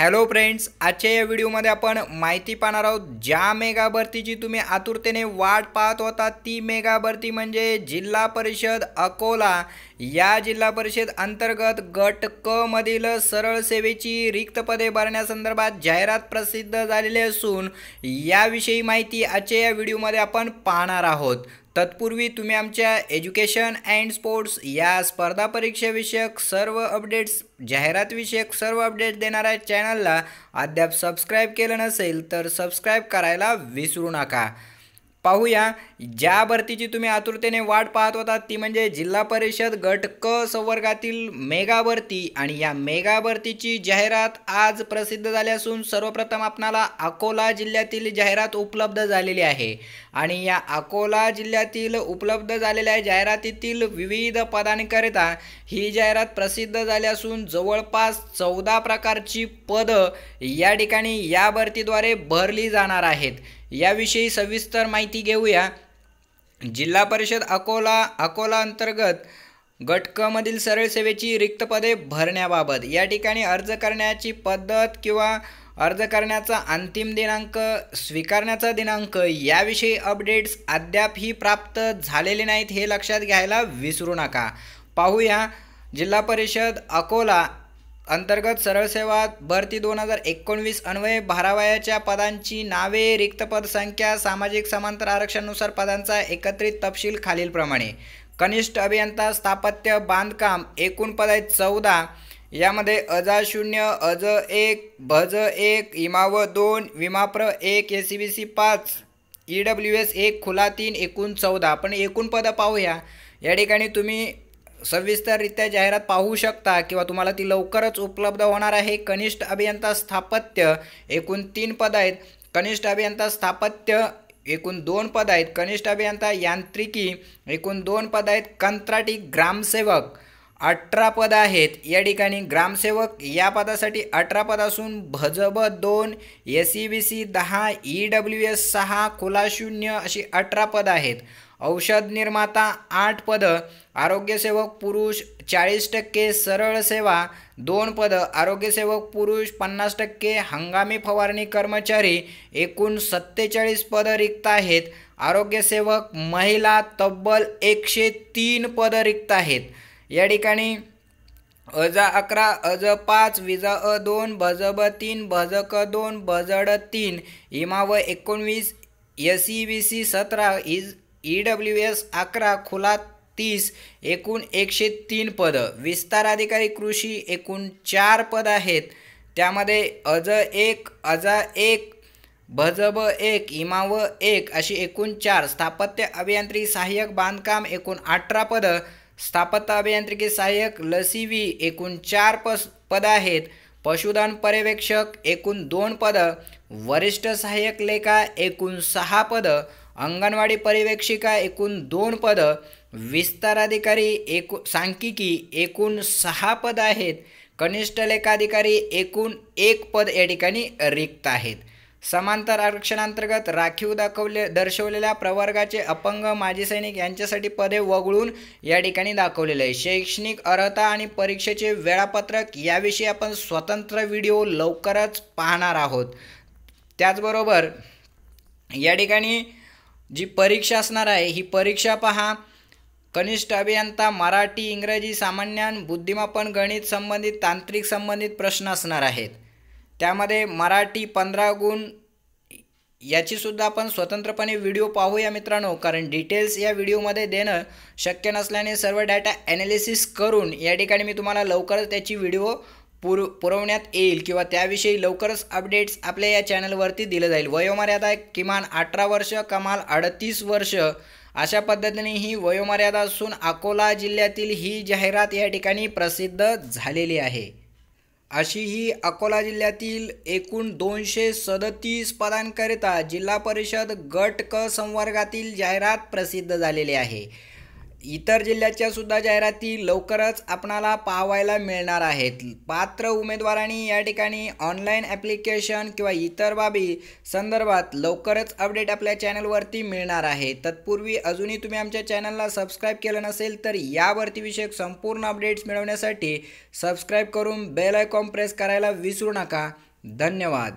Hello friends आजच्या या व्हिडिओमध्ये आपण माहिती पाहणार आहोत ज्या मेगा भरतीची तुम्ही आतुरतेने वाट पाहत होता ती मेगा भरती म्हणजे जिल्हा परिषद अकोला. या जिल्हा परिषद अंतर्गत गट क मधील सरळ सेवेची रिक्त पदे भरण्यासंदर्भात जाहिरात प्रसिद्ध झालेली असून याविषयी माहिती आजच्या या व्हिडिओमध्ये आपण पाहणार आहोत. तत्पूर्वी तुम्ही आमच्या एज्युकेशन अँड स्पोर्ट्स या स्पर्धा परीक्षेविषयक सर्व अपडेट्स जाहिरातविषयक सर्व अपडेट्स देणाऱ्या चॅनलला अद्याप सबस्क्राईब केलं नसेल तर सबस्क्राईब करायला विसरू नका. पाहूया. ज्या भरतीची तुम्ही आतुरतेने वाट पाहत होता ती म्हणजे जिल्हा परिषद गट क संवर्गातील मेगा भरती. आणि या मेगा भरतीची जाहिरात आज प्रसिद्ध झाली असून सर्वप्रथम आपणाला अकोला जिल्ह्यातील जाहिरात उपलब्ध झालेली आहे. आणि या अकोला जिल्ह्यातील उपलब्ध झालेल्या जाहिरातीतील विविध पदांकरिता ही जाहिरात प्रसिद्ध झाली असून जवळपास चौदा प्रकारची पदं या ठिकाणी या भरतीद्वारे भरली जाणार आहेत. याविषयी सविस्तर माहिती घेऊया. जिल्हा परिषद अकोला अकोला अंतर्गत गटकमधील सरळ सेवेची रिक्त पदे भरण्याबाबत या ठिकाणी अर्ज करण्याची पद्धत किंवा अर्ज करण्याचा अंतिम दिनांक स्वीकारण्याचा दिनांक याविषयी अपडेट्स अद्यापही प्राप्त झालेले नाहीत हे लक्षात घ्यायला विसरू नका. पाहूया. जिल्हा परिषद अकोला अंतर्गत सरळ सेवा भरती दोन हजार एकोणवीस अन्वये बारावयाच्या पदांची नावे रिक्त पद संख्या सामाजिक समांतर आरक्षणानुसार पदांचा एकत्रित तपशील खालीलप्रमाणे. कनिष्ठ अभियंता स्थापत्य बांधकाम एकूण पद आहेत चौदा. यामध्ये अजा शून्य अज एक भज एक इमाव दोन विमाप्र एक ए सी बी सी पाच ई डब्ल्यू एस एक खुला तीन एकूण चौदा. पण एकूण पदं पाहूया. या ठिकाणी तुम्ही सविस्तररित्या जाहिरात पाहू शकता किंवा तुम्हाला ती लवकरच उपलब्ध होणार आहे. कनिष्ठ अभियंता स्थापत्य एकूण तीन पद आहेत. कनिष्ठ अभियंता स्थापत्य एकूण दोन पद आहेत. कनिष्ठ अभियंता यांत्रिकी एकूण दोन पद आहेत. कंत्राटी ग्रामसेवक अठरा पद आहेत. या ठिकाणी ग्रामसेवक या पदासाठी अठरा पद असून भजब दोन एस सी बी सी दहा ई डब्ल्यू एस सहा खुला शून्य अशी अठरा पद आहेत. औषध निर्माता आठ पदं आरोग्यसेवक पुरुष चाळीस टक्के सरळ सेवा दोन पदं आरोग्यसेवक पुरुष पन्नास टक्के हंगामी फवारणी कर्मचारी एकूण सत्तेचाळीस पदं रिक्त आहेत. आरोग्यसेवक महिला तब्बल एकशे तीन पदं रिक्त आहेत. या ठिकाणी अजा अकरा अज पाच विज अ दोन भज ब तीन भज क दोन भजड तीन इमाव एकोणवीस एस ई बी सी सतरा इज ई डब्ल्यू एस अकरा खुला तीस एकूण एकशे तीन पदं. विस्तार अधिकारी कृषी एकूण चार पद आहेत. त्यामध्ये अज एक अजा एक भजब एक इमाव एक अशी एकूण चार. स्थापत्य अभियांत्रिकी सहाय्यक बांधकाम एकूण अठरा पदं. स्थापत्य अभियांत्रिकी सहाय्यक लसीवी एकूण चार पस पदं आहेत. पशुधन पर्यवेक्षक एकूण दोन पदं. वरिष्ठ सहाय्यक लेखा एकूण सहा पदं. अंगणवाडी पर्यवेक्षिका एकूण दोन पदं. विस्तार अधिकारी एकू सांख्यिकी एकूण सहा पदं आहेत. कनिष्ठ लेखाधिकारी एकूण एक पद या ठिकाणी रिक्त आहेत. समांतर आरक्षणांतर्गत राखीव दाखवले दर्शवलेल्या प्रवर्गाचे अपंग माजी सैनिक यांच्यासाठी पदे वगळून या ठिकाणी दाखवलेले आहे. शैक्षणिक अर्हता आणि परीक्षेचे वेळापत्रक याविषयी आपण स्वतंत्र व्हिडिओ लवकरच पाहणार आहोत. त्याचबरोबर या ठिकाणी जी परीक्षा असणार आहे ही परीक्षा पहा. कनिष्ठ अभियंता मराठी इंग्रजी सामान्यान बुद्धिमापन गणित संबंधित तांत्रिक संबंधित प्रश्न असणार आहेत. त्यामध्ये मराठी पंधरा गुण याचीसुद्धा आपण स्वतंत्रपणे व्हिडिओ पाहूया मित्रांनो. कारण डिटेल्स या व्हिडिओमध्ये देणं शक्य नसल्याने सर्व डाटा ॲनालिसिस करून या ठिकाणी मी तुम्हाला लवकरच त्याची व्हिडिओ पुर पुरवण्यात येईल किंवा त्याविषयी लवकरच अपडेट्स आपल्या या चॅनलवरती दिलं जाईल. वयोमर्यादा किमान अठरा वर्ष कमाल अडतीस वर्ष अशा पद्धतीने ही वयोमर्यादा असून अकोला जिल्ह्यातील ही जाहिरात या ठिकाणी प्रसिद्ध झालेली आहे. अशी ही अकोला जिल्ह्यातील एकूण दोनशे सदतीस पदांकरिता जिल्हा परिषद गट क संवर्गातील जाहिरात प्रसिद्ध झालेली आहे. इतर जिल्ह्याच्या सुद्धा जाहिराती लवकरच आपणाला पाहायला मिळणार आहेत. पात्र उमेदवारांनी या ठिकाणी ऑनलाईन ॲप्लिकेशन किंवा इतर बाबी संदर्भात लवकरच अपडेट आपल्या चॅनलवरती मिळणार आहे. तत्पूर्वी अजूनही तुम्ही आमच्या चॅनलला सबस्क्राईब केलं नसेल तर यावरती विषयक संपूर्ण अपडेट्स मिळवण्यासाठी सबस्क्राईब करून बेल आयकॉन प्रेस करायला विसरू नका. धन्यवाद.